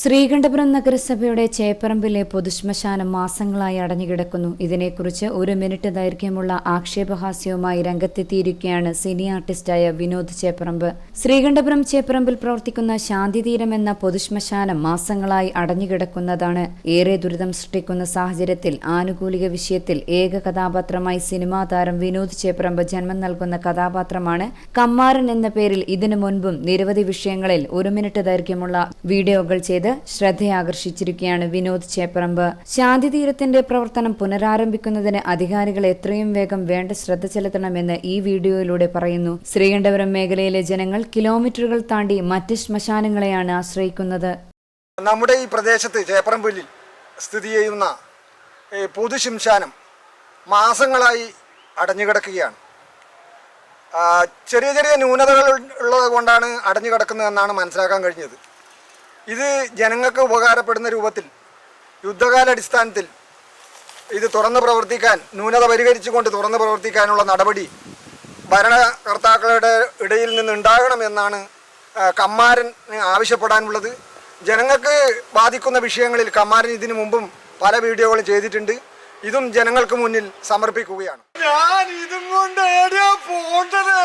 ശ്രീകണ്ഠപുരം നഗരസഭയുടെ ചേപ്പറമ്പിലെ പൊതുശ്മശാനം മാസങ്ങളായി അടഞ്ഞുകിടക്കുന്നു. ഇതിനെക്കുറിച്ച് ഒരു മിനിറ്റ് ദൈർഘ്യമുള്ള ആക്ഷേപഹാസ്യവുമായി രംഗത്തെത്തിയിരിക്കുകയാണ് സിനി ആർട്ടിസ്റ്റായ വിനോദ് ചേപ്പറമ്പ്. ശ്രീകണ്ഠപുരം ചേപ്പറമ്പിൽ പ്രവർത്തിക്കുന്ന ശാന്തിതീരം എന്ന പൊതുശ്മശാനം മാസങ്ങളായി അടഞ്ഞുകിടക്കുന്നതാണ്. ഏറെ ദുരിതം സൃഷ്ടിക്കുന്ന സാഹചര്യത്തിൽ ആനുകൂലിക വിഷയത്തിൽ ഏക കഥാപാത്രമായി സിനിമാ താരം വിനോദ് ചേപ്പറമ്പ് ജന്മം നൽകുന്ന കഥാപാത്രമാണ് കമ്മാരൻ എന്ന പേരിൽ ഇതിനു മുൻപും നിരവധി വിഷയങ്ങളിൽ ഒരു മിനിറ്റ് ദൈർഘ്യമുള്ള വീഡിയോകൾ ചെയ്ത് ശ്രദ്ധയാകർഷിച്ചിരിക്കുകയാണ് വിനോദ് ചേപ്പറമ്പ്. ശാന്തിതീരത്തിന്റെ പ്രവർത്തനം പുനരാരംഭിക്കുന്നതിന് അധികാരികൾ എത്രയും വേഗം വേണ്ട ശ്രദ്ധ ചെലുത്തണമെന്ന് ഈ വീഡിയോയിലൂടെ പറയുന്നു. ശ്രീകണ്ഠപുരം മേഖലയിലെ ജനങ്ങൾ കിലോമീറ്ററുകൾ താണ്ടി മറ്റ് ശ്മശാനങ്ങളെയാണ് ആശ്രയിക്കുന്നത്. നമ്മുടെ ഈ പ്രദേശത്ത് ചേപ്പറമ്പുല്ലിൽ സ്ഥിതി ചെയ്യുന്ന പൊതു പൊതുശിംശാനം മാസങ്ങളായി അടഞ്ഞുകിടക്കുകയാണ്. ചെറിയ ചെറിയ ന്യൂനതകൾ ഉള്ളത് കൊണ്ടാണ് അടഞ്ഞു കിടക്കുന്നതെന്നാണ് മനസ്സിലാക്കാൻ കഴിഞ്ഞത്. ഇത് ജനങ്ങൾക്ക് ഉപകാരപ്പെടുന്ന രൂപത്തിൽ യുദ്ധകാലടിസ്ഥാനത്തിൽ ഇത് തുറന്ന് പ്രവർത്തിക്കാൻ ന്യൂനത പരിഹരിച്ചുകൊണ്ട് തുറന്ന് പ്രവർത്തിക്കാനുള്ള നടപടി ഭരണകർത്താക്കളുടെ ഇടയിൽ നിന്ന് ഉണ്ടാകണമെന്നാണ് ആ, കമ്മാരൻ ആവശ്യപ്പെടാനുള്ളത്. ജനങ്ങൾക്ക് ബാധിക്കുന്ന വിഷയങ്ങളിൽ കമ്മാരൻ ഇതിനു മുമ്പും പല വീഡിയോകളും ചെയ്തിട്ടുണ്ട്. ഇതും ജനങ്ങൾക്ക് മുന്നിൽ സമർപ്പിക്കുകയാണ്. ഞാൻ ഇതും കൊണ്ട് പോണ്ടത്